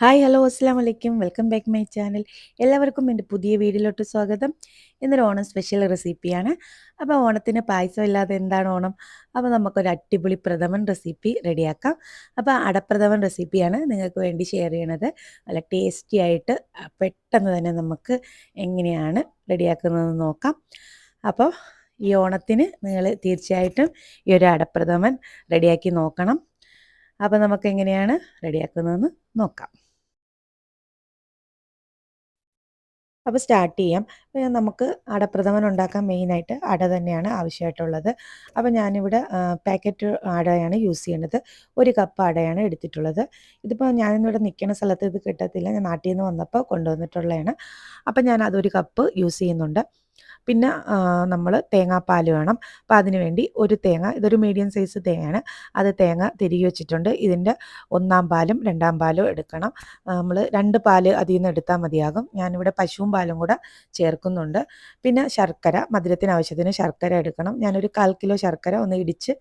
Hi hello അസ്സാം വലൈക്കും welcome back my channel എല്ലാവർക്കും എന്റെ പുതിയ വീഡിയോയിലോട്ട് സ്വാഗതം. ഇന്നൊരു ഓണം സ്പെഷ്യൽ റെസിപ്പിയാണ് അപ്പോൾ ഓണത്തിന് പായസം ഇല്ലാതെ എന്താണ് ഓണം? അപ്പോൾ നമുക്കൊരു അടിപൊളി പ്രഥമൻ റെസിപ്പി റെഡിയാക്കാം. അപ്പോൾ അടപ്രഥമൻ റെസിപ്പിയാണ് നിങ്ങൾക്ക് വേണ്ടി ഷെയർ ചെയ്യണത്. നല്ല ടേസ്റ്റി ആയിട്ട് പെട്ടെന്ന് തന്നെ നമുക്ക് എങ്ങനെയാണ് റെഡിയാക്കുന്നതെന്ന് നോക്കാം. അപ്പോൾ ഈ ഓണത്തിന് നിങ്ങൾ തീർച്ചയായിട്ടും ഈ ഒരു അടപ്രഥമൻ റെഡിയാക്കി നോക്കണം. അപ്പോൾ നമുക്ക് എങ്ങനെയാണ് റെഡിയാക്കുന്നതെന്ന് നോക്കാം. അപ്പോൾ സ്റ്റാർട്ട് ചെയ്യാം. അപ്പോൾ നമുക്ക് അടപ്രഥമൻ ഉണ്ടാക്കാൻ മെയിനായിട്ട് അട തന്നെയാണ് ആവശ്യമായിട്ടുള്ളത്. അപ്പോൾ ഞാനിവിടെ പാക്കറ്റ് അടയാണ് യൂസ് ചെയ്യേണ്ടത് ഒരു കപ്പ് അടയാണ് എടുത്തിട്ടുള്ളത്. ഇതിപ്പോൾ ഞാനിന്നിവിടെ നിൽക്കുന്ന സ്ഥലത്ത് ഇത് കിട്ടത്തില്ല. ഞാൻ നാട്ടിൽ നിന്ന് വന്നപ്പോൾ കൊണ്ടുവന്നിട്ടുള്ളതാണ്. അപ്പോൾ ഞാൻ അതൊരു കപ്പ് യൂസ് ചെയ്യുന്നുണ്ട്. പിന്നെ നമ്മൾ തേങ്ങാപ്പാൽ വേണം. അപ്പം അതിന് വേണ്ടി ഒരു തേങ്ങ ഇതൊരു മീഡിയം സൈസ് തേങ്ങയാണ്. അത് തേങ്ങ തിരികെ വെച്ചിട്ടുണ്ട്. ഇതിന്റെ ഒന്നാം പാലും രണ്ടാം പാലും എടുക്കണം. നമ്മൾ രണ്ട് പാൽ അതിൽ നിന്ന് എടുത്താൽ മതിയാകും. ഞാനിവിടെ പശുവും പാലും കൂടെ ചേർക്കുന്നുണ്ട്. പിന്നെ ശർക്കര മധുരത്തിന് ആവശ്യത്തിന് ശർക്കര എടുക്കണം. ഞാനൊരു കാൽ കിലോ ശർക്കര ഒന്ന് ഇടിച്ച്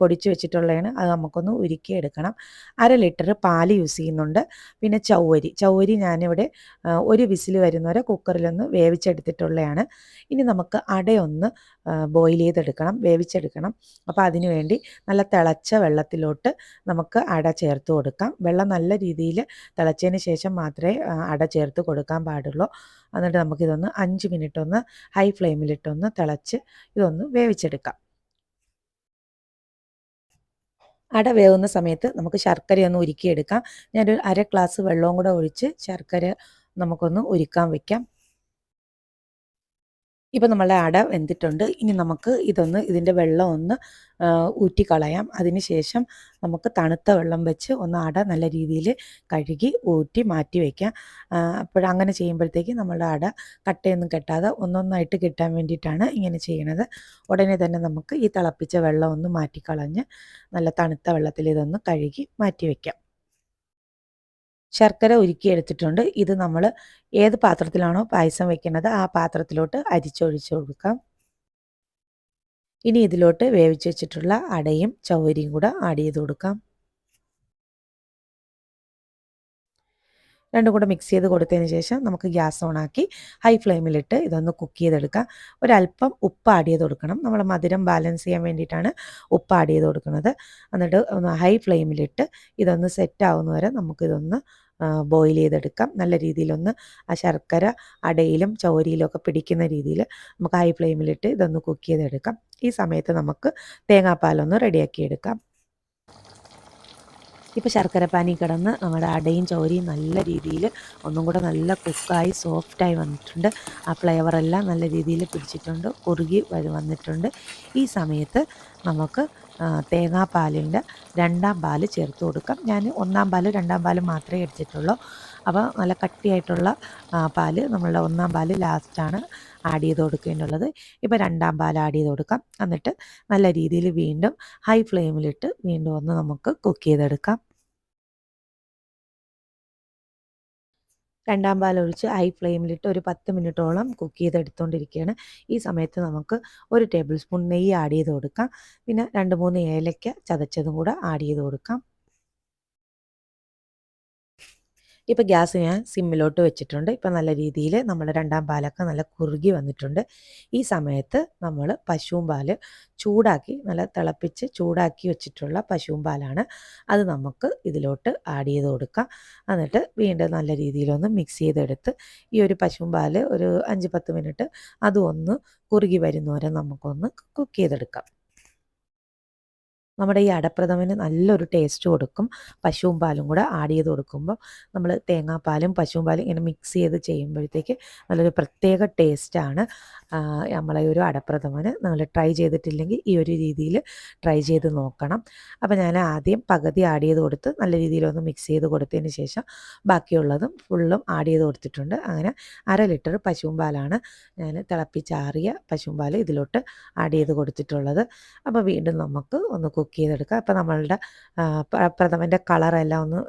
പൊടിച്ച് വെച്ചിട്ടുള്ളതാണ്. അത് നമുക്കൊന്ന് ഉരുക്കി എടുക്കണം. അര ലിറ്റർ പാൽ യൂസ് ചെയ്യുന്നുണ്ട്. പിന്നെ ചൗവരി. ചൗവരി ഞാനിവിടെ ഒരു വിസിൽ വരുന്നവരെ കുക്കറിലൊന്ന് വേവിച്ചെടുത്തിട്ടുള്ളതാണ്. ഇനി നമുക്ക് അടയൊന്ന് ബോയിൽ ചെയ്തെടുക്കണം വേവിച്ചെടുക്കണം. അപ്പോൾ അതിനുവേണ്ടി നല്ല തിളച്ച വെള്ളത്തിലോട്ട് നമുക്ക് അട ചേർത്ത് കൊടുക്കാം. വെള്ളം നല്ല രീതിയിൽ തിളച്ചതിന് ശേഷം മാത്രമേ അട ചേർത്ത് കൊടുക്കാൻ പാടുള്ളൂ. എന്നിട്ട് നമുക്കിതൊന്ന് അഞ്ച് മിനിറ്റ് ഒന്ന് ഹൈ ഫ്ലെയിമിലിട്ടൊന്ന് തിളച്ച് ഇതൊന്ന് വേവിച്ചെടുക്കാം. അട വേവുന്ന സമയത്ത് നമുക്ക് ശർക്കരയൊന്ന് ഉരുക്കിയെടുക്കാം. ഞാനൊരു അര ഗ്ലാസ് വെള്ളവും കൂടെ ഒഴിച്ച് ശർക്കര നമുക്കൊന്ന് ഉരുക്കാൻ വെക്കാം. ഇപ്പം നമ്മളുടെ അട വെന്തിട്ടുണ്ട്. ഇനി നമുക്ക് ഇതൊന്ന് ഇതിന്റെ വെള്ളം ഒന്ന് ഊറ്റിക്കളയാം. അതിന് ശേഷം നമുക്ക് തണുത്ത വെള്ളം വെച്ച് ഒന്ന് അട നല്ല രീതിയിൽ കഴുകി ഊറ്റി മാറ്റി വയ്ക്കാം അപ്പോഴങ്ങനെ ചെയ്യുമ്പോഴത്തേക്ക് നമ്മളുടെ അട കട്ടയൊന്നും കെട്ടാതെ ഒന്നൊന്നായിട്ട് കിട്ടാൻ വേണ്ടിയിട്ടാണ് ഇങ്ങനെ ചെയ്യണത്. ഉടനെ തന്നെ നമുക്ക് ഈ തിളപ്പിച്ച വെള്ളം ഒന്ന് മാറ്റിക്കളഞ്ഞ് നല്ല തണുത്ത വെള്ളത്തിൽ ഇതൊന്ന് കഴുകി മാറ്റി വയ്ക്കാം ശർക്കര ഉരുക്കിയെടുത്തിട്ടുണ്ട് ഇത് നമ്മൾ ഏത് പാത്രത്തിലാണോ പായസം വെക്കുന്നത് ആ പാത്രത്തിലോട്ട് അരിച്ചൊഴിച്ചു കൊടുക്കാം. ഇനി ഇതിലോട്ട് വേവിച്ച് വെച്ചിട്ടുള്ള അടയും ചവരിയും കൂടെ ആഡ് ചെയ്ത് കൊടുക്കാം. രണ്ടും കൂടെ മിക്സ് ചെയ്ത് കൊടുത്തതിന് ശേഷം നമുക്ക് ഗ്യാസ് ഓണാക്കി ഹൈ ഫ്ലെയിമിലിട്ട് ഇതൊന്ന് കുക്ക് ചെയ്തെടുക്കാം. ഒരല്പം ഉപ്പ് ആഡ് ചെയ്ത് കൊടുക്കണം. നമ്മൾ മധുരം ബാലൻസ് ചെയ്യാൻ വേണ്ടിയിട്ടാണ് ഉപ്പ് ആഡ് ചെയ്ത് കൊടുക്കുന്നത്. എന്നിട്ട് ഒന്ന് ഹൈ ഫ്ലെയിമിലിട്ട് ഇതൊന്ന് സെറ്റ് ആവുന്ന വരെ നമുക്കിതൊന്ന് ബോയിൽ ചെയ്തെടുക്കാം. നല്ല രീതിയിലൊന്ന് ആ ശർക്കര അടയിലും ചൗരിയിലും ഒക്കെ പിടിക്കുന്ന രീതിയിൽ നമുക്ക് ഹൈ ഫ്ലെയിമിലിട്ട് ഇതൊന്ന് കുക്ക് ചെയ്തെടുക്കാം. ഈ സമയത്ത് നമുക്ക് തേങ്ങാപ്പാലൊന്ന് റെഡിയാക്കി എടുക്കാം ഇപ്പോൾ ശർക്കരപ്പാനി കിടന്ന് നമ്മുടെ അടയും ചോരിയും നല്ല രീതിയിൽ ഒന്നും കൂടെ നല്ല കുക്കായി സോഫ്റ്റായി വന്നിട്ടുണ്ട്. ആ ഫ്ലേവറെല്ലാം നല്ല രീതിയിൽ പിടിച്ചിട്ടുണ്ട്. കുറുകി വന്നിട്ടുണ്ട്. ഈ സമയത്ത് നമുക്ക് തേങ്ങാപ്പാലിന്റെ രണ്ടാം പാൽ ചേർത്ത് കൊടുക്കാം. ഞാൻ ഒന്നാം പാൽ രണ്ടാം പാൽ മാത്രമേ എടുത്തിട്ടുള്ളൂ. അപ്പോൾ നല്ല കട്ടിയായിട്ടുള്ള പാൽ നമ്മളുടെ ഒന്നാം പാൽ ലാസ്റ്റാണ് ആഡ് ചെയ്ത് കൊടുക്കേണ്ടുള്ളത് ഇപ്പോൾ രണ്ടാം പാൽ ആഡ് ചെയ്ത് കൊടുക്കാം. എന്നിട്ട് നല്ല രീതിയിൽ വീണ്ടും ഹൈ ഫ്ലെയിമിലിട്ട് വീണ്ടും ഒന്ന് നമുക്ക് കുക്ക് ചെയ്തെടുക്കാം. രണ്ടാം പാൽ ഒഴിച്ച് ഹൈ ഫ്ലെയിമിലിട്ട് ഒരു പത്ത് മിനിറ്റോളം കുക്ക് ചെയ്തെടുത്തുകൊണ്ടിരിക്കുകയാണ് ഈ സമയത്ത് നമുക്ക് ഒരു ടേബിൾ സ്പൂൺ നെയ്യ് ആഡ് ചെയ്ത് കൊടുക്കാം. പിന്നെ രണ്ട് മൂന്ന് ഏലക്ക ചതച്ചതും കൂടെ ആഡ് ചെയ്ത് കൊടുക്കാം. ഇപ്പോൾ ഗ്യാസ് ഞാൻ സിമ്മിലോട്ട് വെച്ചിട്ടുണ്ട്. ഇപ്പം നല്ല രീതിയിൽ നമ്മൾ രണ്ടാം പാലൊക്കെ നല്ല കുറുകി വന്നിട്ടുണ്ട്. ഈ സമയത്ത് നമ്മൾ പശുവും പാൽ ചൂടാക്കി നല്ല തിളപ്പിച്ച് ചൂടാക്കി വെച്ചിട്ടുള്ള പശുവും പാലാണ് അത് നമുക്ക് ഇതിലോട്ട് ആഡ് ചെയ്ത് കൊടുക്കാം. എന്നിട്ട് വീണ്ടും നല്ല രീതിയിലൊന്ന് മിക്സ് ചെയ്തെടുത്ത് ഈ ഒരു പശുവും പാൽ ഒരു അഞ്ച് പത്ത് മിനിറ്റ് അതും ഒന്ന് കുറുകി വരുന്നവരെ നമുക്കൊന്ന് കുക്ക് ചെയ്തെടുക്കാം. നമ്മുടെ ഈ അടപ്രഥമന് നല്ലൊരു ടേസ്റ്റ് കൊടുക്കും. പശുവും പാലും കൂടെ ആഡ് ചെയ്ത് കൊടുക്കുമ്പോൾ നമ്മൾ തേങ്ങാപ്പാലും പശുവും പാലും ഇങ്ങനെ മിക്സ് ചെയ്ത് ചെയ്യുമ്പോഴത്തേക്ക് നല്ലൊരു പ്രത്യേക ടേസ്റ്റാണ് നമ്മളെ ഒരു അടപ്രഥമന് നമ്മൾ ട്രൈ ചെയ്തിട്ടില്ലെങ്കിൽ ഈ ഒരു രീതിയിൽ ട്രൈ ചെയ്ത് നോക്കണം. അപ്പോൾ ഞാൻ ആദ്യം പകുതി ആഡ് ചെയ്ത് കൊടുത്ത് നല്ല രീതിയിലൊന്ന് മിക്സ് ചെയ്ത് കൊടുത്തതിന് ശേഷം ബാക്കിയുള്ളതും ഫുള്ളും ആഡ് ചെയ്ത് കൊടുത്തിട്ടുണ്ട്. അങ്ങനെ അര ലിറ്റർ പശുവും പാലാണ് ഞാൻ തിളപ്പിച്ചാറിയ പശുവും പാൽ ഇതിലോട്ട് ആഡ് ചെയ്ത് കൊടുത്തിട്ടുള്ളത്. അപ്പോൾ വീണ്ടും നമുക്ക് ഒന്ന് ചെയ്തെടുക്കുക. അപ്പോൾ നമ്മളുടെ പ്രഥമന്റെ കളറെല്ലാം ഒന്ന്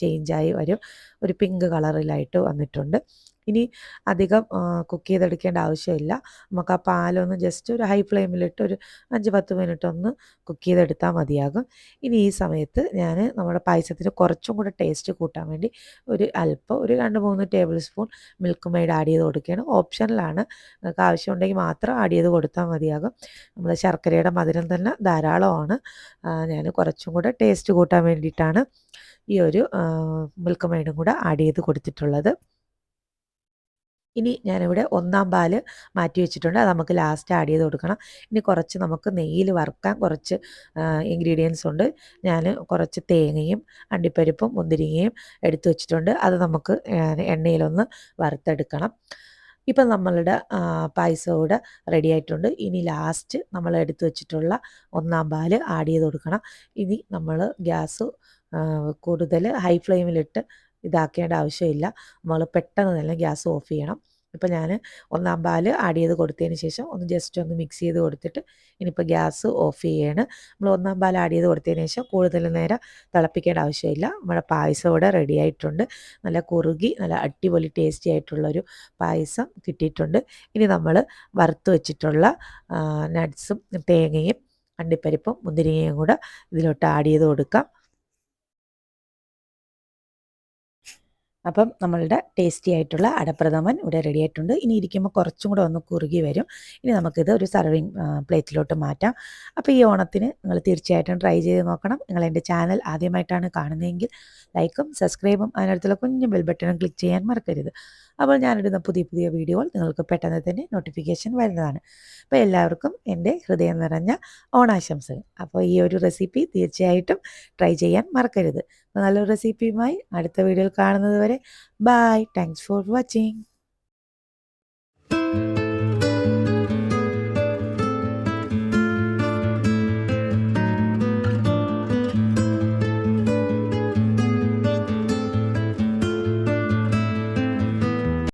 ചേഞ്ചായി വരും. ഒരു പിങ്ക് കളറിലായിട്ട് വന്നിട്ടുണ്ട്. ഇനി അധികം കുക്ക് ചെയ്തെടുക്കേണ്ട ആവശ്യമില്ല. നമുക്ക് ആ പാലൊന്ന് ജസ്റ്റ് ഒരു ഹൈ ഫ്ലെയിമിലിട്ട് ഒരു അഞ്ച് പത്ത് മിനിറ്റ് ഒന്ന് കുക്ക് ചെയ്തെടുത്താൽ മതിയാകും. ഇനി ഈ സമയത്ത് ഞാൻ നമ്മുടെ പായസത്തിന് കുറച്ചും കൂടെ ടേസ്റ്റ് കൂട്ടാൻ വേണ്ടി ഒരു അല്പം ഒരു രണ്ട് മൂന്ന് tablespoon Milkmaid add ചെയ്ത് കൊടുക്കുകയാണ്. ഓപ്ഷനിലാണ് നിങ്ങൾക്ക് ആവശ്യമുണ്ടെങ്കിൽ മാത്രം ആഡ് ചെയ്ത് കൊടുത്താൽ മതിയാകും. നമ്മുടെ ശർക്കരയുടെ മധുരം തന്നെ ധാരാളമാണ്. ഞാൻ കുറച്ചും കൂടെ ടേസ്റ്റ് കൂട്ടാൻ വേണ്ടിയിട്ടാണ് ഈ ഒരു മിൽക്ക് മെയ്ഡും കൂടെ ആഡ് ചെയ്ത് കൊടുത്തിട്ടുള്ളത്. ഇനി ഞാനിവിടെ ഒന്നാം പാൽ മാറ്റി വെച്ചിട്ടുണ്ട്. അത് നമുക്ക് ലാസ്റ്റ് ആഡ് ചെയ്ത് കൊടുക്കണം. ഇനി കുറച്ച് നമുക്ക് നെയ്യിൽ വറുക്കാൻ കുറച്ച് ഇൻഗ്രീഡിയൻസ് ഉണ്ട്. ഞാൻ കുറച്ച് തേങ്ങയും അണ്ടിപ്പരിപ്പും മുന്തിരിങ്ങയും എടുത്തു വെച്ചിട്ടുണ്ട്. അത് നമുക്ക് എണ്ണയിലൊന്ന് വറുത്തെടുക്കണം. ഇപ്പം നമ്മളുടെ പായസം കൂടെ റെഡി ആയിട്ടുണ്ട്. ഇനി ലാസ്റ്റ് നമ്മൾ എടുത്തു വെച്ചിട്ടുള്ള ഒന്നാം പാൽ ആഡ് ചെയ്ത് കൊടുക്കണം. ഇനി നമ്മൾ ഗ്യാസ് കൂടുതൽ ഹൈ ഫ്ലെയിമിലിട്ട് ഇതാക്കേണ്ട ആവശ്യമില്ല. നമ്മൾ പെട്ടെന്ന് തന്നെ ഗ്യാസ് ഓഫ് ചെയ്യണം. ഇപ്പോൾ ഞാൻ ഒന്നാം പാൽ ആഡ് ചെയ്ത് കൊടുത്തതിന് ശേഷം ഒന്ന് ജസ്റ്റ് ഒന്ന് മിക്സ് ചെയ്ത് കൊടുത്തിട്ട് ഇനിയിപ്പോൾ ഗ്യാസ് ഓഫ് ചെയ്യാണ്. നമ്മൾ ഒന്നാം പാൽ ആഡ് ചെയ്ത് കൊടുത്തതിന് ശേഷം കൂടുതൽ നേരം തിളപ്പിക്കേണ്ട ആവശ്യമില്ല. നമ്മുടെ പായസം ഇവിടെ റെഡി ആയിട്ടുണ്ട്. നല്ല കുറുകി നല്ല അടിപൊളി ടേസ്റ്റി ആയിട്ടുള്ളൊരു പായസം കിട്ടിയിട്ടുണ്ട്. ഇനി നമ്മൾ വറുത്ത് വെച്ചിട്ടുള്ള നട്ട്സും തേങ്ങയും അണ്ടിപ്പരിപ്പും മുന്തിരിങ്ങയും കൂടെ ഇതിലോട്ട് ആഡ് ചെയ്ത് കൊടുക്കാം. അപ്പം നമ്മളുടെ ടേസ്റ്റി ആയിട്ടുള്ള അടപ്രഥമൻ ഇവിടെ റെഡി ആയിട്ടുണ്ട്. ഇനി ഇരിക്കുമ്പോൾ കുറച്ചും കൂടെ ഒന്ന് കുറുകി വരും. ഇനി നമുക്കിത് ഒരു സർവിങ് പ്ലേറ്റിലോട്ട് മാറ്റാം. അപ്പോൾ ഈ ഓണത്തിന് നിങ്ങൾ തീർച്ചയായിട്ടും ട്രൈ ചെയ്ത് നോക്കണം. നിങ്ങൾ എന്റെ ചാനൽ ആദ്യമായിട്ടാണ് കാണുന്നതെങ്കിൽ ലൈക്കും സബ്സ്ക്രൈബും അതിനടുത്തുള്ള കുഞ്ഞു ബെൽ ബട്ടണും ക്ലിക്ക് ചെയ്യാൻ മറക്കരുത്. അപ്പോൾ ഞാനിടുന്ന പുതിയ പുതിയ വീഡിയോകൾ നിങ്ങൾക്ക് പെട്ടെന്ന് തന്നെ നോട്ടിഫിക്കേഷൻ വരുന്നതാണ്. അപ്പോൾ എല്ലാവർക്കും എന്റെ ഹൃദയം നിറഞ്ഞ ഓണാശംസകൾ. അപ്പോൾ ഈ ഒരു റെസിപ്പി തീർച്ചയായിട്ടും ട്രൈ ചെയ്യാൻ മറക്കരുത്. നല്ലൊരു റെസിപ്പിയുമായി അടുത്ത വീഡിയോയിൽ കാണുന്നത് വരെ ബായ് താങ്ക്സ് ഫോർ വാച്ചിങ്